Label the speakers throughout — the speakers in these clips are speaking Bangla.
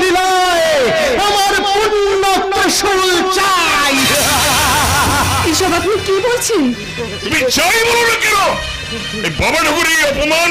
Speaker 1: লীলায় আমার পূর্ণ ত্রিশূল চাই।
Speaker 2: এসব আপনি কি বলছেন?
Speaker 3: তুমি চাই বলো না কেন? এই বাবা ঠাকুর অপমান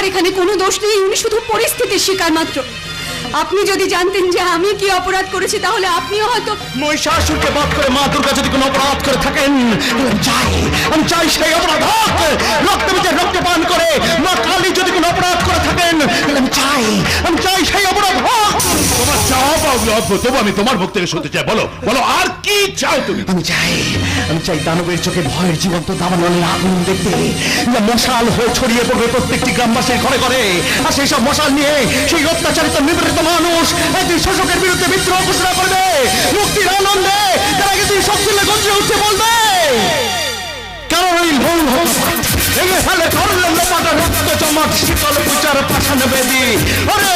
Speaker 2: বাবার এখানে কোনো দোষ নেই, উনি শুধু পরিস্থিতির শিকার মাত্র। আপনি যদি জানতেন যে আমি কি অপরাধ করেছি, তাহলে আপনিও হয়তো
Speaker 1: মহিষাসুরকে বাদ করে মা দুর্গা যদি কোনো অপরাধ করে থাকেন আমি চাই আমি চাই সেই অপরাধ
Speaker 3: অদ্ভুত তবু আমি তোমার মুখ থেকে শুনতে চাই। বলো বলো, আর কি চাও তুমি?
Speaker 1: আমি চাই আমি চাই দানবের চোখে ভয়ের জীবন্ত দাবানলের আগুন দেখতে। যা মশাল হয়ে ছড়িয়ে পড়বে প্রত্যেকটি গ্রামবাসীর ঘরে ঘরে। আর সেই সব মশাল নিয়ে সেই অত্যাচারিত নিপীড়িত মানুষ একদিন শোষকের বিরুদ্ধে বিদ্রোহ ঘোষণা করবে। মুক্তির আনন্দে তারা কিন্তু সব দিলে গঞ্জে উঠতে বলবে। কারণ ওই ভুল ভেঙে ফেলে ধরলেন লোপাটা রক্ত চমক, শীতল পূজার পাঠানো বেদি। আরে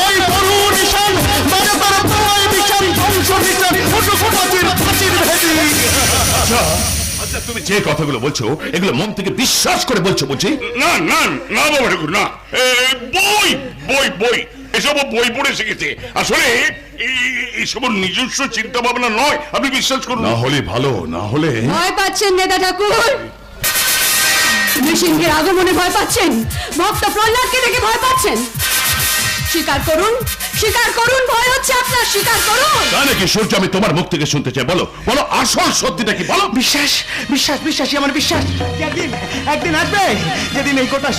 Speaker 3: তুমি যে কথাগুলো বলছো এগুলো মন থেকে বিশ্বাস করে বলছো বুঝি না না না বাবা ঠাকুর না। বই বই বই এসব বই পড়ে শিখেছে। আসলে এই- এইসব নিজস্ব চিন্তা ভাবনা নয় আপনি বিশ্বাস করুন। না হলে ভালো না হলে
Speaker 2: ভয় পাচ্ছেন নেতা ঠাকুর। নৃসিংহের আগমনে ভয় পাচ্ছেন। ভক্ত প্রহ্লাদকে দেখে ভয় পাচ্ছেন। স্বীকার করুন স্বীকার করুন ভয় হচ্ছে আপনার স্বীকার করুন।
Speaker 3: তা নাকি সূর্য আমি তোমার মুখ থেকে শুনতে চাই বলো বলো আসল সত্যিটা কি বলো।
Speaker 1: বিশ্বাস বিশ্বাস বিশ্বাসই আমার বিশ্বাস। একদিন একদিন আসবে যেদিন এই গোটা